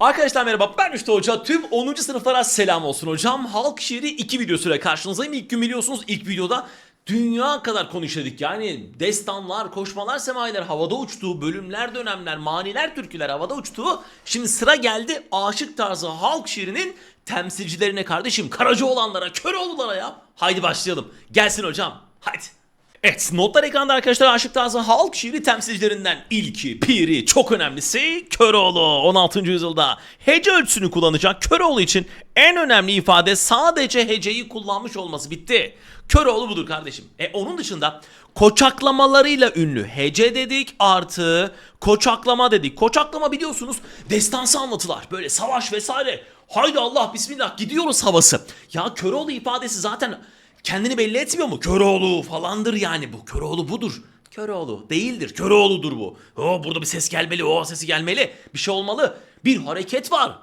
Arkadaşlar merhaba ben Rüştü Hoca. Tüm 10. sınıflara selam olsun hocam. Halk şiiri 2 videosuyla karşınızdayım. İlk gün biliyorsunuz ilk videoda dünya kadar konuşuyorduk. Yani destanlar, koşmalar, semayiler havada uçtuğu, bölümler, dönemler, maniler, türküler havada uçtuğu. Şimdi sıra geldi aşık tarzı halk şiirinin temsilcilerine kardeşim. Karacaoğlanlara, Köroğlulara ya. Haydi başlayalım. Gelsin hocam. Haydi. Evet notlar ekranda arkadaşlar Aşık Tarzı halk şiiri temsilcilerinden ilki, piri, çok önemlisi Köroğlu 16. yüzyılda hece ölçüsünü kullanacak Köroğlu için en önemli ifade sadece heceyi kullanmış olması bitti. Köroğlu budur kardeşim. E onun dışında koçaklamalarıyla ünlü hece dedik artı koçaklama dedik. Koçaklama biliyorsunuz destansı anlatılar böyle savaş vesaire. Haydi Allah bismillah gidiyoruz havası. Ya Köroğlu ifadesi zaten kendini belli etmiyor mu? Köroğlu falandır yani bu. Köroğlu budur. Köroğlu değildir. Köroğlu'dur bu. O burada bir ses gelmeli. O sesi gelmeli. Bir şey olmalı. Bir hareket var.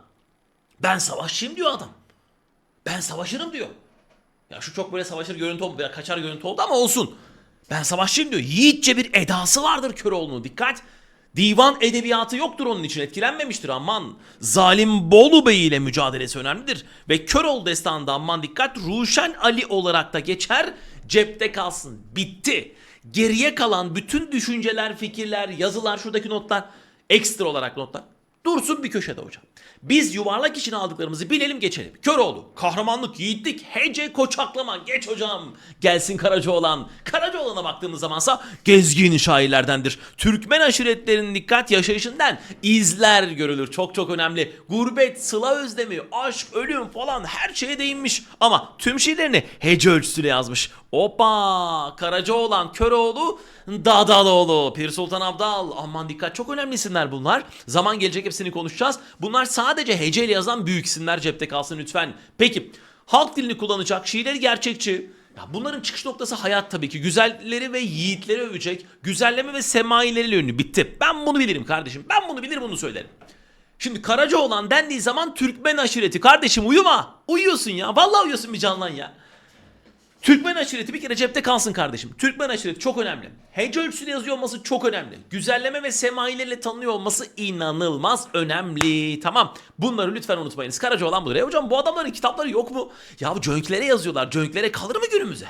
Ben savaşçıyım diyor adam. Ben savaşırım diyor. Ya şu çok böyle savaşır görüntü oldu. Biraz kaçar görüntü oldu ama olsun. Ben savaşçıyım diyor. Yiğitçe bir edası vardır Köroğlu'nun. Dikkat. Divan edebiyatı yoktur onun için etkilenmemiştir aman. Zalim Bolu Bey ile mücadelesi önemlidir. Ve Köroğlu destanında aman dikkat Ruşen Ali olarak da geçer cepte kalsın. Bitti. Geriye kalan bütün düşünceler, fikirler, yazılar, şuradaki notlar, ekstra olarak notlar dursun bir köşede hocam. Biz yuvarlak içine aldıklarımızı bilelim geçelim. Köroğlu, kahramanlık, yiğitlik, hece, koçaklama. Geç hocam. Gelsin Karacaoğlan. Karacaoğlan'a baktığımız zamansa gezgin şairlerdendir. Türkmen aşiretlerinin dikkat yaşayışından izler görülür. Çok çok önemli. Gurbet, sıla özlemi, aşk, ölüm falan her şeye değinmiş. Ama tüm şiirlerini hece ölçüsüyle yazmış. Opa! Karacaoğlan, Köroğlu, Dadaloğlu, Pir Sultan Abdal. Aman dikkat çok önemli isimler bunlar. Zaman gelecek hepsini konuşacağız. Bunlar sadece heceyle yazan büyük isimler cepte kalsın lütfen. Peki halk dilini kullanacak, şiirleri gerçekçi. Ya bunların çıkış noktası hayat tabii ki. Güzelleri ve yiğitleri övecek. Güzelleme ve semaileriyle ünlü. Bitti. Ben bunu bilirim kardeşim. Ben bunu bilir bunu söylerim. Şimdi Karacaoğlan dendiği zaman Türkmen aşireti. Kardeşim uyuma. Uyuyorsun ya. Vallahi uyuyorsun bir canlan ya. Türkmen aşireti bir kere cepte kalsın kardeşim. Türkmen aşireti çok önemli. Hece ölçüsüyle yazıyor olması çok önemli. Güzelleme ve semailerle tanınıyor olması inanılmaz önemli. Tamam. Bunları lütfen unutmayınız. Karacaoğlan budur. E hocam bu adamların kitapları yok mu? Ya bu cönklere yazıyorlar. Cönklere kalır mı günümüze?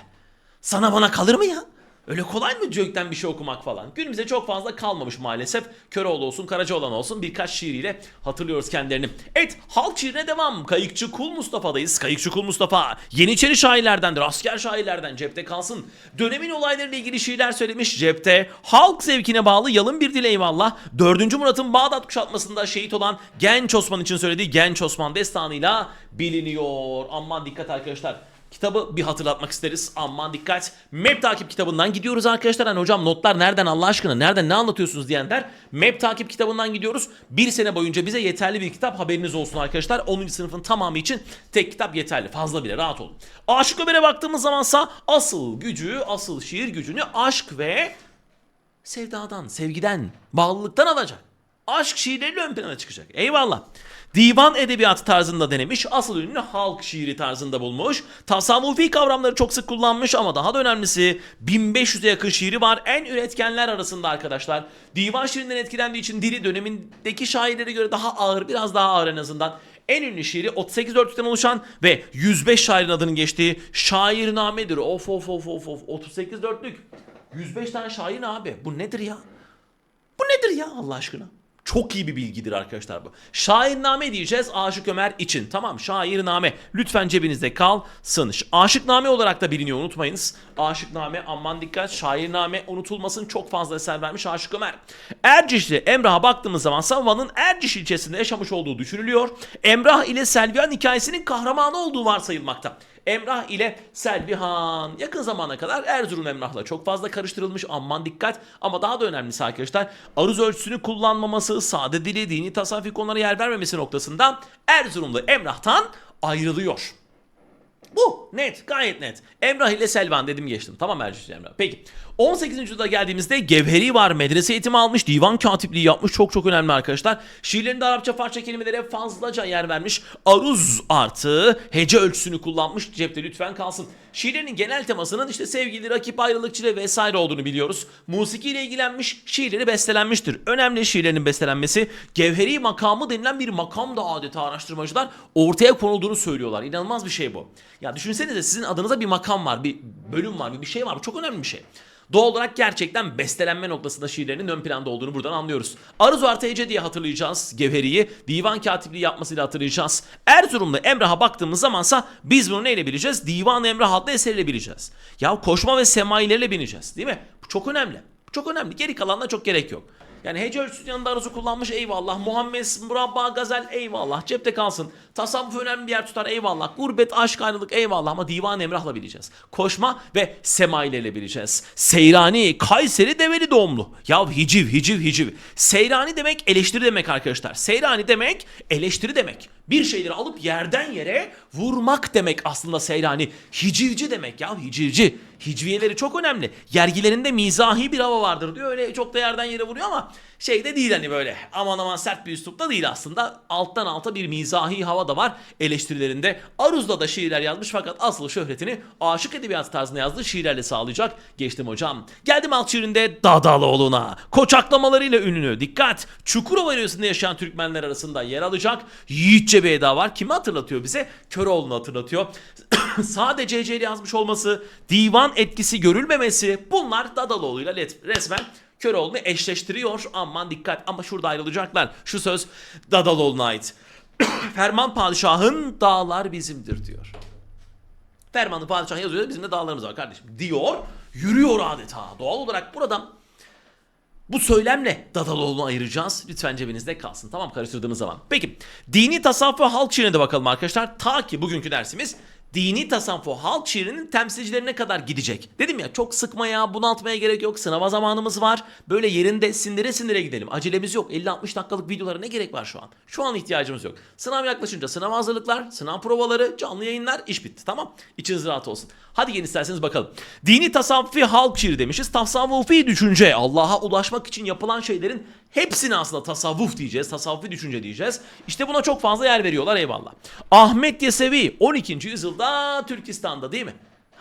Sana bana kalır mı ya? Öyle kolay mı Cönk'ten bir şey okumak falan? Günümüzde çok fazla kalmamış maalesef. Köroğlu olsun, Karacaoğlan olsun birkaç şiiriyle hatırlıyoruz kendilerini. Evet, halk şiirine devam. Kayıkçı Kul Mustafa'dayız. Kayıkçı Kul Mustafa. Yeniçeri şairlerdendir, asker şairlerden cepte kalsın. Dönemin olaylarıyla ilgili şiirler söylemiş cepte. Halk zevkine bağlı yalın bir dil eyvallah. 4. Murat'ın Bağdat kuşatmasında şehit olan Genç Osman için söylediği Genç Osman destanıyla biliniyor. Aman dikkat arkadaşlar. Kitabı bir hatırlatmak isteriz. Aman dikkat. Map takip kitabından gidiyoruz arkadaşlar. Hani hocam notlar nereden Allah aşkına? Nereden ne anlatıyorsunuz diyenler. Map takip kitabından gidiyoruz. Bir sene boyunca bize yeterli bir kitap haberiniz olsun arkadaşlar. 10. sınıfın tamamı için tek kitap yeterli. Fazla bile rahat olun. Aşık Ömer'e baktığımız zamansa asıl gücü, asıl şiir gücünü aşk ve sevdadan, sevgiden, bağlılıktan alacak. Aşk şiirleriyle ön plana çıkacak. Eyvallah. Divan edebiyatı tarzında denemiş, asıl ünlü halk şiiri tarzında bulmuş. Tasavvufi kavramları çok sık kullanmış ama daha da önemlisi 1500'e yakın şiiri var. En üretkenler arasında arkadaşlar. Divan şiirinden etkilendiği için dili dönemindeki şairlere göre daha ağır, biraz daha ağır en azından. En ünlü şiiri 38 dörtlükten oluşan ve 105 şairin adının geçtiği şairnamedir. Of of of of of 38 dörtlük. 105 tane şair abi? Bu nedir ya? Bu nedir ya Allah aşkına? Çok iyi bir bilgidir arkadaşlar bu. Şairname diyeceğiz Aşık Ömer için. Tamam şairname. Lütfen cebinizde kalsın. Aşıkname olarak da biliniyor unutmayınız. Aşıkname aman dikkat. Şairname unutulmasın çok fazla eser vermiş Aşık Ömer. Ercişli Emrah'a baktığımız zaman Van'ın Erciş ilçesinde yaşamış olduğu düşünülüyor. Emrah ile Selvihan hikayesinin kahramanı olduğu varsayılmakta. Emrah ile Selvihan yakın zamana kadar Erzurum Emrah'la çok fazla karıştırılmış aman dikkat ama daha da önemlisi arkadaşlar aruz ölçüsünü kullanmaması, sade dili, dini tasavvufi konulara yer vermemesi noktasında Erzurumlu Emrah'tan ayrılıyor. Bu net gayet net. Emrah ile Selvan dedim geçtim. Tamam Ercüs Emrah. Peki 18. yüzyılda geldiğimizde Gevheri var. Medrese eğitimi almış. Divan katipliği yapmış. Çok çok önemli arkadaşlar. Şiirlerinde Arapça Farsça kelimelere fazlaca yer vermiş. Aruz artı hece ölçüsünü kullanmış. Cepte lütfen kalsın. Şiirlerinin genel temasının işte sevgili, rakip, ayrılıkçı ve vesaire olduğunu biliyoruz. Musiki ile ilgilenmiş, şiirleri bestelenmiştir. Önemli şiirlerinin bestelenmesi. Gevheri makamı denilen bir makam da adeta araştırmacılar ortaya konulduğunu söylüyorlar. İnanılmaz bir şey bu. Ya düşünsenize sizin adınıza bir makam var, bir bölüm var, bir şey var. Bu çok önemli bir şey. Doğal olarak gerçekten bestelenme noktasında şiirlerinin ön planda olduğunu buradan anlıyoruz. Aruz Artı diye hatırlayacağız Gevheri'yi. Divan katipliği yapmasıyla hatırlayacağız. Erzurumlu Emrah'a baktığımız zamansa biz bunu neyle bileceğiz? Divan Emrah adlı eseriyle bileceğiz. Ya koşma ve semailerle bineceğiz değil mi? Bu çok önemli. Bu çok önemli. Geri kalanına çok gerek yok. Yani hece ölçüsünün yanında aruz'u kullanmış eyvallah. Muhammed Murabba Gazel eyvallah. Cepte kalsın. Tasavvuf önemli bir yer tutar eyvallah. Gurbet, aşk, ayrılık eyvallah ama Divan Emrah'la bileceğiz. Koşma ve semailerle bileceğiz. Seyrani, Kayseri Develi doğumlu. Ya hiciv, hiciv, hiciv. Seyrani demek eleştiri demek arkadaşlar. Seyrani demek eleştiri demek. Bir şeyleri alıp yerden yere vurmak demek aslında seyrani. Hicivci demek ya hicivci. Hicviyeleri çok önemli. Yergilerinde mizahi bir hava vardır diyor. Öyle çok da yerden yere vuruyor ama şey de değil hani böyle aman aman sert bir üslupta değil aslında. Alttan alta bir mizahi hava da var eleştirilerinde. Aruz'da da şiirler yazmış fakat asıl şöhretini aşık edebiyatı tarzında yazdığı şiirlerle sağlayacak. Geçtim hocam. Geldim alt şiirinde Dadaloğlu'na. Koçaklamalarıyla ünlü. Dikkat! Çukurova yöresinde yaşayan Türkmenler arasında yer alacak. Yiğitçe bir eda var. Kimi hatırlatıyor bize? Köroğlu'nu hatırlatıyor. Sadece Eceli yazmış olması, divan etkisi görülmemesi bunlar Dadaloğlu'yla resmen Köroğlu'nu eşleştiriyor. Aman dikkat ama şurada ayrılacaklar. Şu söz Dadaloğlu'na ait. Ferman padişahın dağlar bizimdir diyor. Fermanı padişah yazıyor bizim de dağlarımız var kardeşim diyor. Yürüyor adeta. Doğal olarak buradan bu söylemle Dadaloğlu'nu ayıracağız. Lütfen cebinizde kalsın. Tamam karıştırdığınız zaman. Peki dini tasavvuf ve halk şiirine de bakalım arkadaşlar. Ta ki bugünkü dersimiz dini tasavvuf ve halk şiirinin temsilcilerine kadar gidecek. Dedim ya çok sıkmaya, bunaltmaya gerek yok. Sınava zamanımız var. Böyle yerinde sindire sindire gidelim. Acelemiz yok. 50-60 dakikalık videolara ne gerek var şu an? Şu an ihtiyacımız yok. Sınav yaklaşınca sınav hazırlıklar, sınav provaları, canlı yayınlar, iş bitti. Tamam? İçiniz rahat olsun. Hadi gelin isterseniz bakalım. Dini tasavvufi halk şiiri demişiz. Tasavvufi düşünce. Allah'a ulaşmak için yapılan şeylerin hepsini aslında tasavvuf diyeceğiz. Tasavvufi düşünce diyeceğiz. İşte buna çok fazla yer veriyorlar eyvallah. Ahmet Yesevi 12. yüzyılda Türkistan'da değil mi?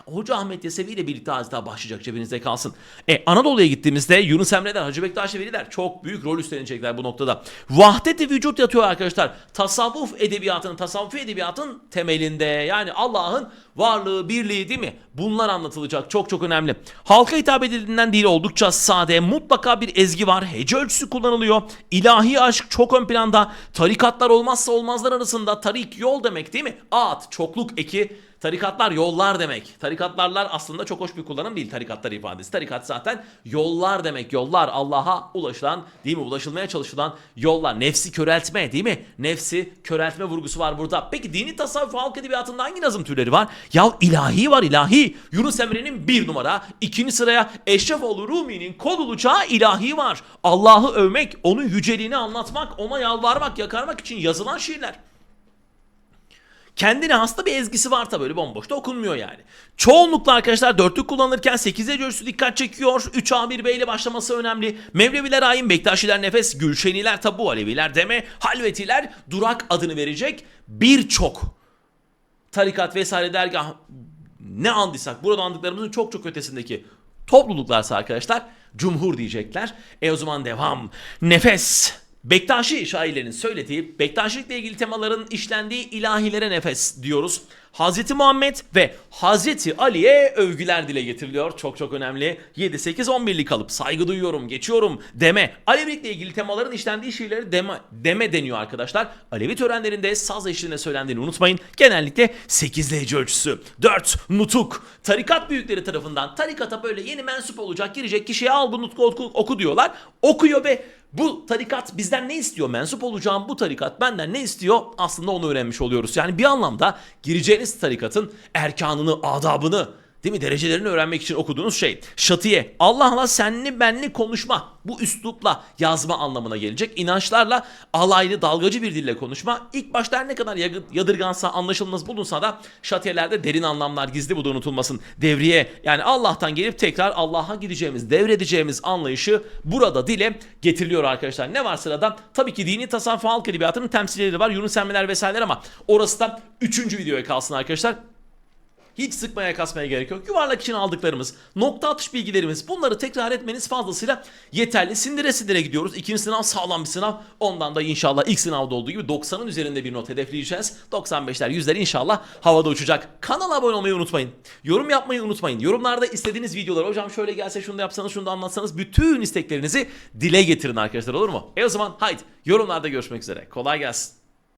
Hoca Ahmet Yesevi ile birlikte az daha başlayacak cebinizde kalsın. E Anadolu'ya gittiğimizde Yunus Emre'ler, Hacı Bektaş Veliler çok büyük rol üstlenecekler bu noktada. Vahdet-i vücut yatıyor arkadaşlar. Tasavvuf edebiyatının, tasavvufi edebiyatın temelinde. Yani Allah'ın varlığı, birliği değil mi? Bunlar anlatılacak. Çok çok önemli. Halka hitap edildiğinden değil oldukça sade. Mutlaka bir ezgi var. Hece ölçüsü kullanılıyor. İlahi aşk çok ön planda. Tarikatlar olmazsa olmazlar arasında. Tarik yol demek değil mi? At, çokluk eki. Tarikatlar yollar demek. Tarikatlarlar aslında çok hoş bir kullanım değil tarikatlar ifadesi. Tarikat zaten yollar demek. Yollar Allah'a ulaşılan değil mi? Ulaşılmaya çalışılan yollar. Nefsi köreltme değil mi? Nefsi köreltme vurgusu var burada. Peki dini tasavvuf halk edebiyatında hangi nazım türleri var? Ya ilahi var ilahi. Yunus Emre'nin bir numara. ikinci sıraya Eşrefoğlu Rumi'nin kol bulacağı ilahi var. Allah'ı övmek, onun yüceliğini anlatmak, ona yalvarmak, yakarmak için yazılan şiirler. Kendine hasta bir ezgisi var tabi böyle bomboş da okunmuyor yani. Çoğunlukla arkadaşlar dörtlük kullanırken 8'e ölçüsü dikkat çekiyor. 3A1B ile başlaması önemli. Mevleviler ayin, Bektaşiler nefes, Gülşeniler tabu, Aleviler deme, Halvetiler durak adını verecek birçok tarikat vesaire dergah ne andıysak burada andıklarımızın çok çok ötesindeki topluluklarsa arkadaşlar cumhur diyecekler. E o zaman devam. Nefes. Bektaşi şairlerin söylediği, Bektaşilikle ilgili temaların işlendiği ilahilere nefes diyoruz. Hazreti Muhammed ve Hazreti Ali'ye övgüler dile getiriliyor. Çok çok önemli. 7, 8, 11'lik kalıp saygı duyuyorum, geçiyorum deme. Alevilikle ilgili temaların işlendiği şiirleri deme, deme deniyor arkadaşlar. Alevi törenlerinde saz eşliğinde söylendiğini unutmayın. Genellikle 8 hece ölçüsü. 4. Nutuk. Tarikat büyükleri tarafından tarikata böyle yeni mensup olacak, girecek kişiye al bu nutku oku, oku diyorlar. Okuyor ve bu tarikat bizden ne istiyor? Mensup olacağım bu tarikat benden ne istiyor? Aslında onu öğrenmiş oluyoruz. Yani bir anlamda gireceğiniz tarikatın erkanını, adabını Değil mi? Derecelerini öğrenmek için okuduğunuz şey. Şatiye. Allah'la senli benli konuşma. Bu üslupla yazma anlamına gelecek. İnançlarla alaylı dalgacı bir dille konuşma. İlk başta ne kadar yadırgansa anlaşılmaz bulunsa da şatiyelerde derin anlamlar gizli bu da unutulmasın. Devriye yani Allah'tan gelip tekrar Allah'a gideceğimiz, devredeceğimiz anlayışı burada dile getiriliyor arkadaşlar. Ne var sırada? Tabii ki dini tasavvuf halk edebiyatının temsilcileri var. Yunus Emreler vesaire ama orası da 3. videoya kalsın arkadaşlar. Hiç sıkmaya kasmaya gerek yok. Yuvarlak için aldıklarımız, nokta atış bilgilerimiz bunları tekrar etmeniz fazlasıyla yeterli. Sindire sindire gidiyoruz. İkinci sınav sağlam bir sınav. Ondan da inşallah ilk sınavda olduğu gibi 90'ın üzerinde bir not hedefleyeceğiz. 95'ler 100'ler inşallah havada uçacak. Kanala abone olmayı unutmayın. Yorum yapmayı unutmayın. Yorumlarda istediğiniz videolar hocam şöyle gelse şunu da yapsanız şunu da anlatsanız bütün isteklerinizi dile getirin arkadaşlar olur mu? E o zaman haydi yorumlarda görüşmek üzere. Kolay gelsin.